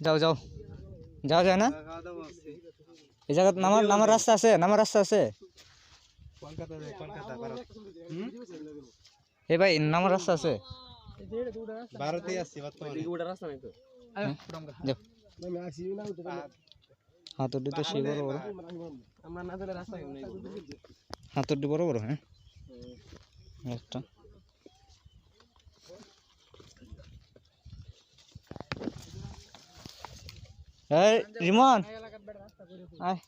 যাও যাও। যাওয়া যায় না? এই জায়গা নামার নামার রাস্তা আছে নামার রাস্তা আছে। এ ভাই নামার রাস্তা আছে। ভারতে যাও। হাতুড়ি তো সেই বড় বড়। হাতুড়ি বড় বড় হ্যাঁ? একটা। এই রিমন। আয়।